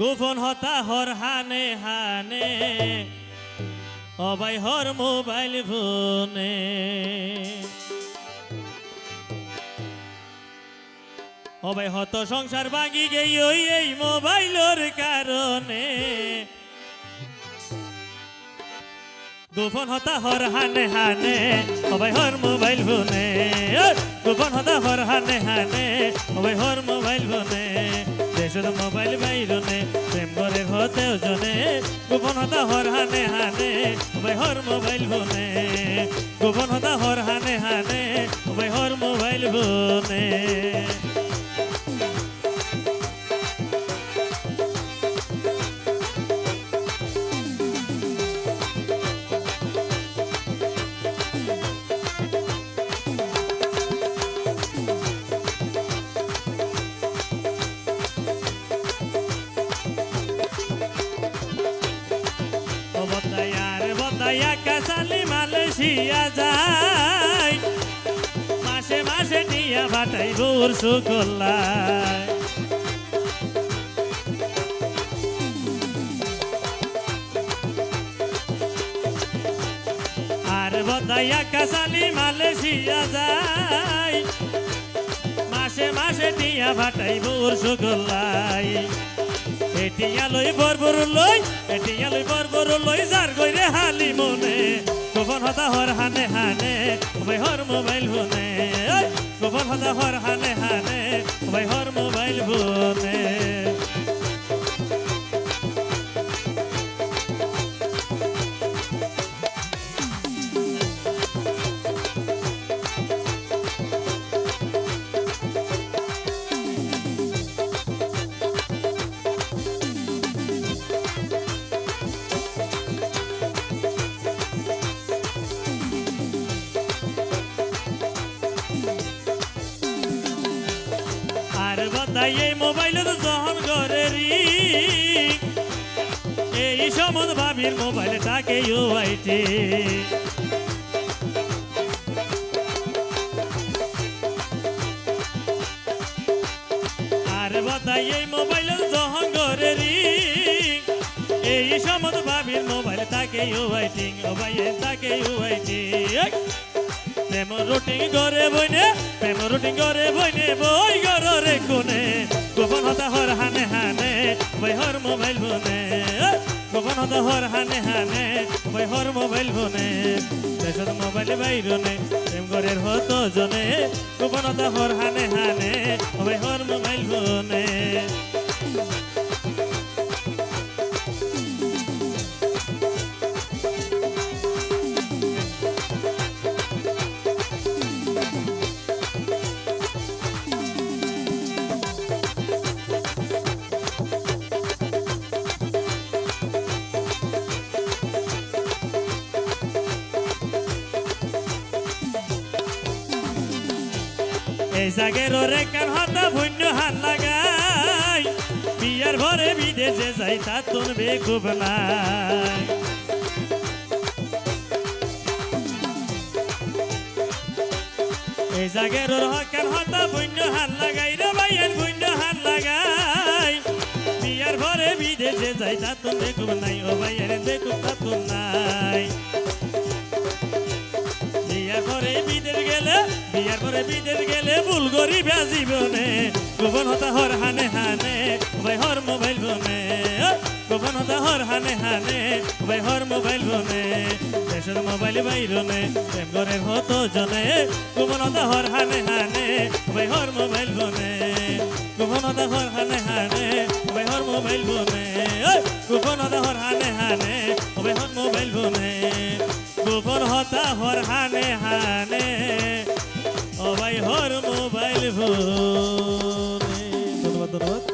গোপন হতা হর হানে হানে, অবাই হর মোবাইল ফোনে। অবাই হত সংসার ভাঙি গেই ওই এই মোবাইলের কারণে। গোপন হতা হর হানে হানে, অবাই হর মোবাইল ফোনে। গোপন হতা হর হানে হানে, অবাই হর মোবাইল ফোনে। দেশের মোবাইল বাইরনে প্রেম করে হতেও জনে গোপন হতা হর হানে হানে ভাই হর মোবাইল বনে। গোপন হতা হর হানে হানে ভাই হর মোবাইল ফোনে বদায়া কাসালি মালয়েশিয়া যায়। মাসে মাসে টিয়া ভাটাই বোর সুকল্লায়। আর বদায়া কাসালি মালয়েশিয়া যায়। মাসে মাসে টিয়া ভাটাই বোর সুকল্লায়। এটিয়া লই বরবর লই এটি লই বরবর লই যার গইরে হালি মনে। গোপন হতা হর হানে হানে ভাই হর মোবাইল ভুনে গোপন হতা হর হানে হানে ভাই হর মোবাইল ফোনে। বদাই এই মোবাইলের যখন ঘরে রিং এই সমন ভাবির মোবাইলটাকে ইউআইটি আর বদাই এই মোবাইলের যখন ঘরে রিং এই সমন ভাবির মোবাইল তাকে ইউআইটিং ও ভাই তাকে ইউআইটিং প্রেম রুটিং করে বইনে, প্রেম রুটিং করে বইনে, বই গরে কোনে গোপন হতা হর হানে হানে, বই হর মোবাইল ফোনে গোপন হতা হর হানে হানে, বই হর মোবাইল ফোনে দেশত মোবাইল বাইরনে, প্রেম গরের হতো জনে। গোপন হতা হর হানে হানে, বই হর মোবাইল ফোনে এই জাগের রে কান হাতা ভুন্য হাত লাগাই। বিয়ার ভরে বিদেশে যাই, তা তোর বেকুব নাই। এই জাগের কান হাতা ভুন্য হাত লাগাই রে ভাইয়ের ভুন্য হাত লাগাই। বিয়ার ভরে বিদেশে যাই, তা তোর বেকুব নাই। ও ভাইয়ের বেকুব তা তোর নাই। বিয়ার পরে বিদের গেলে, বিয়ার পরে বিদের গেলে ভুল করি জীবনে গোপন হতা হর হানে হানে ভাই হর মোবাইল ফোনে। গোপন হতা হর হানে হানে ভাই হর মোবাইল ফোনে। দেশের মোবাইল বাইরনে প্রেম করে হতো জনে। গোপন হতা হর হানে হানে ভাই হর মোবাইল ফোনে। গোপন হতা হর হানে হানে ভাই হর মোবাইল ফোনে। গোপন হতা হর হানে হানে ভাই হর মোবাইল ফোনে। হতা হর হানে হানে ও ভাই হর মোবাইল ধন্যবাদ ধন্যবাদ।